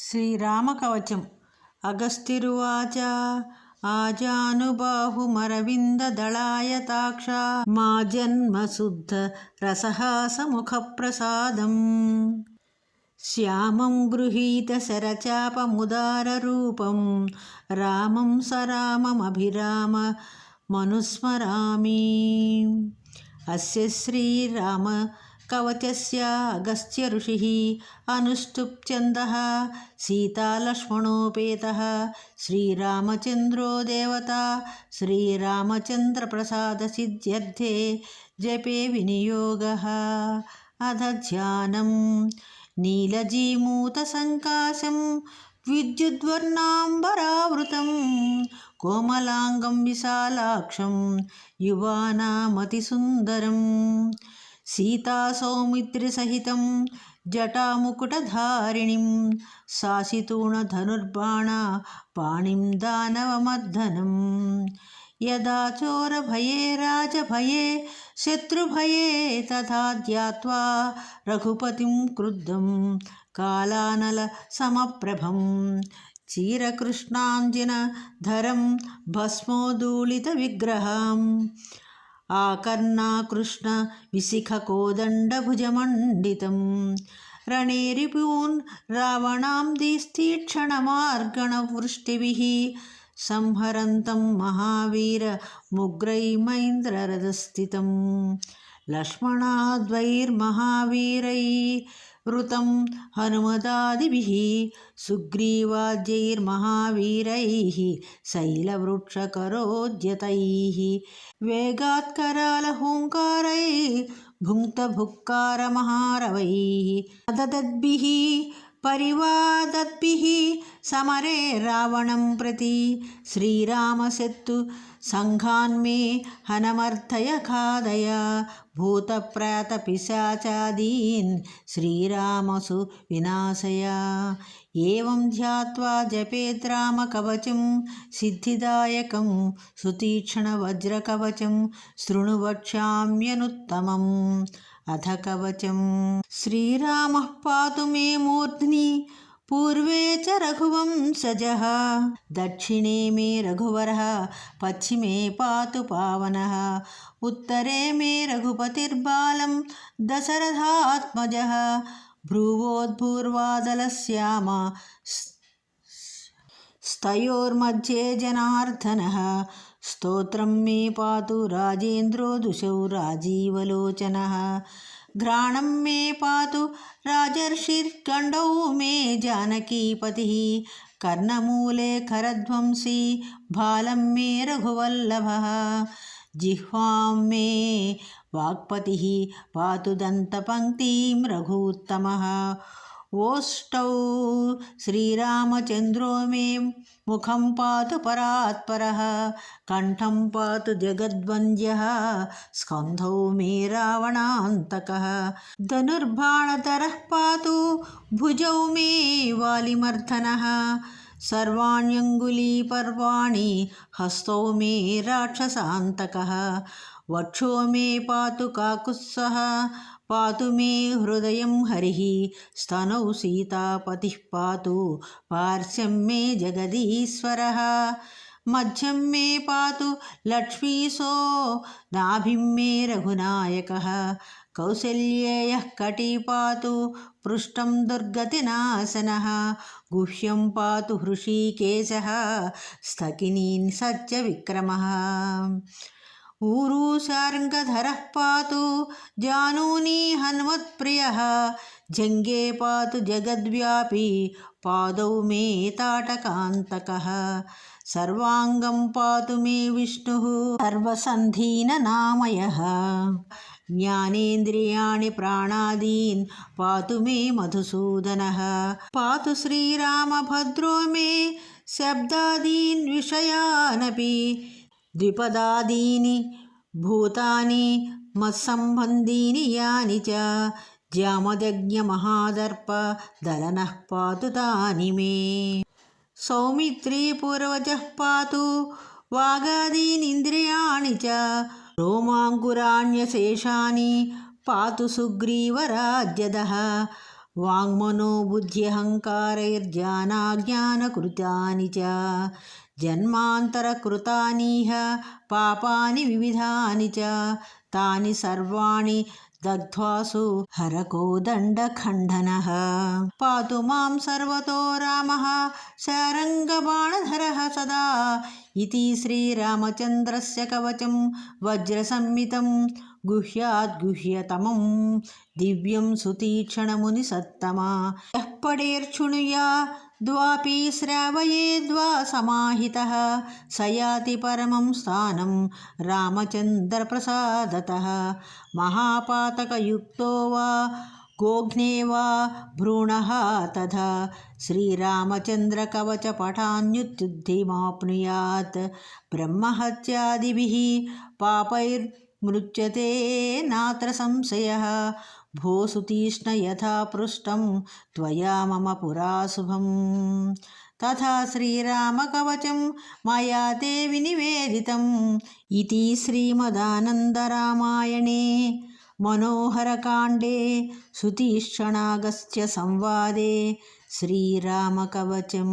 శ్రీరామకవచం. అగస్తిరువాచ ఆజానుబాహుమరవిందదళాయతాక్ష మా జన్మశుద్ధ రసహాసముఖప్రసాదం. శ్యామం గృహీత శరచాపముదారూపం రామం సరామమభిరామ మనుస్మరామి. అస్య శ్రీరామ कवचस्य अगस्त्य ऋषिः अनुष्टुप्छन्दः सीतालक्ष्मणोपेतः श्रीरामचन्द्रो देवता श्रीरामचन्द्रप्रसादसिद्ध्यर्थे जपे विनियोगः अध ध्यानं नीलजीमूतसङ्काशं विद्युद्वर्णाम्बरावृतं कोमलाङ्गं विशालाक्षं युवानामतिसुन्दरम् సీతా సౌమిత్రి సహితం జటాముకుటధారిణిం శాసితూణధనుర్బాణ పాణిం దానవమర్ధనం యదా చోరభయే రాజభయే శత్రుభయే తథా ధ్యాత్వా రఘుపతిం క్రుద్ధం కాలానల సమప్రభం. చీరకృష్ణాంజన ధరం భస్మోదూళిత విగ్రహం చీరకృష్ణాంజనధరం భస్మోదూళితవిగ్రహం ఆకర్ణాకృష్ణ విశిఖకోదండభుజమండితం రణేరిపూన్ రావణాం దీస్తీక్షణమార్గణవృష్టిభిः సంహరంతం మహావీరముగ్రైమైంద్రరథస్థితం లక్ష్మణాద్వైర్మహావీరై कृतं हनुमदादिभिः सुग्रीवाद्यैर्महावीरैः शैलवृक्षकरोद्यतैः वेगात्करालहुङ्कारैः भुङ्क्तभुक्कारमहारवैः मददद्भिः परिवादद्भिः समरे रावणं प्रति श्रीरामसेत्तु सङ्घान्मे हनमर्थय खादय भूतप्रातपिशाचादीन् श्रीरामसु विनाशय एवं ध्यात्वा जपेद्रामकवचं सिद्धिदायकं सुतीक्ष्णवज्रकवचं शृणुवक्ष्याम्यनुत्तमम् अथ कवचं श्रीरामः पातु मे मूर्ध्नि, पूर्वे च रघुवंशजः। दक्षिणे मे रघुवरः, पश्चिमे पातु पावनः। उत्तरे मे रघुपतिर्बालं, दशरथात्मजः। भ्रुवोद्भूर्वादलश्याम स्तयोर्मध्ये जनार्दनः। स्तोत्रं मे पा राजेन्द्रो दुशौ राजीवलोचन घ्राणं मे पातु राजर्षिर्गण्डौ मे जानकीपति। कर्णमूले खरध्वंसी, बालं मे रघुवल्लभ। जिह्वा मे वाक्पति पा दंतपंक्ति रघूत्तमः। ओष्टौ श्रीरामचन्द्रो मे मुखं पातु परात्परः कण्ठं पातु जगद्वन्द्यः स्कन्धौ मे रावणान्तकः। धनुर्बाणधरः पातु भुजौ मे वालिमर्दनः सर्वाण्यङ्गुलीपर्वाणि हस्तौ मे राक्षसान्तकः। वक्षो मे पातु काकुत्सः పాతు మే హృదయం హరి స్థనౌ సీతాపతి పాతు పార్శ్యం మే జగదీశ్వర మధ్యం మే పాతు లక్ష్మీశో నాభిం మే రఘునాయక కౌసల్యేయ కటీ పాతు పృష్టం దుర్గతినాశన గుహ్యం పాతు హృషీకేశ స్థకినీన్ సత్య విక్రమ ऊरूशार्ङ्गधरः पातु जानूनी हन्मत्प्रियः। जङ्गे पातु जगद्व्यापी पादौ मे ताटकान्तकः। सर्वाङ्गं पातु मे विष्णुः सर्वसन्धीननामयः ज्ञानेन्द्रियाणि प्राणादीन् पातु मे मधुसूदनः। पातु श्रीरामभद्रो मे शब्दादीन् विषयानपि द्विपदादीनि भूतानि मत्सम्बन्धीनि यानि च ज्यामदज्ञमहादर्पदलनः पातु तानि मे। सौमित्रीपूर्वजः पातु वागादीनीन्द्रियाणि च रोमाङ्कुराण्यशेषानि पातु सुग्रीवराज्यदः। వాङ्मनो बुद्ध्यहङ्कारैर्ज्ञानाज्ञानकृतानि च జన్మాంతరకృతానీహ పాపాని వివిధాని చ. తాని సర్వాణి దగ్ధ్వాసు హరకోదండఖండన పాతు మాం సర్వతో రామ. శారంగబాణధర సదా. ఇది శ్రీరామచంద్రస్య కవచం వజ్రసంహితం గుహ్యాద్గుహ్యతమం దివ్యం సుతీక్షణముని సత్తమా. ఎప్పడేర్చునుయా द्वापि श्रावयेद्वा समाहितः, स याति परमं स्थानं रामचन्द्रप्रसादतः। महापातकयुक्तो वा, गोघ्ने वा, भ्रूणः तथा। श्रीरामचन्द्रकवचपठान्युत्थिमाप्नुयात्। ब्रह्महत्यादिभिः पापैर्मृच्यते మృత్యతే నాత్ర సంశయ. భూసుతీష్ణ యథా పృష్టం త్వయా మమ పురా శుభం. తథా శ్రీరామకవచం మయా తే వినివేదితం ఇది శ్రీమదానందరామాయణే మనోహరకాండే సుతీష్ణాగస్త్య సంవాదే. శ్రీరామకవచం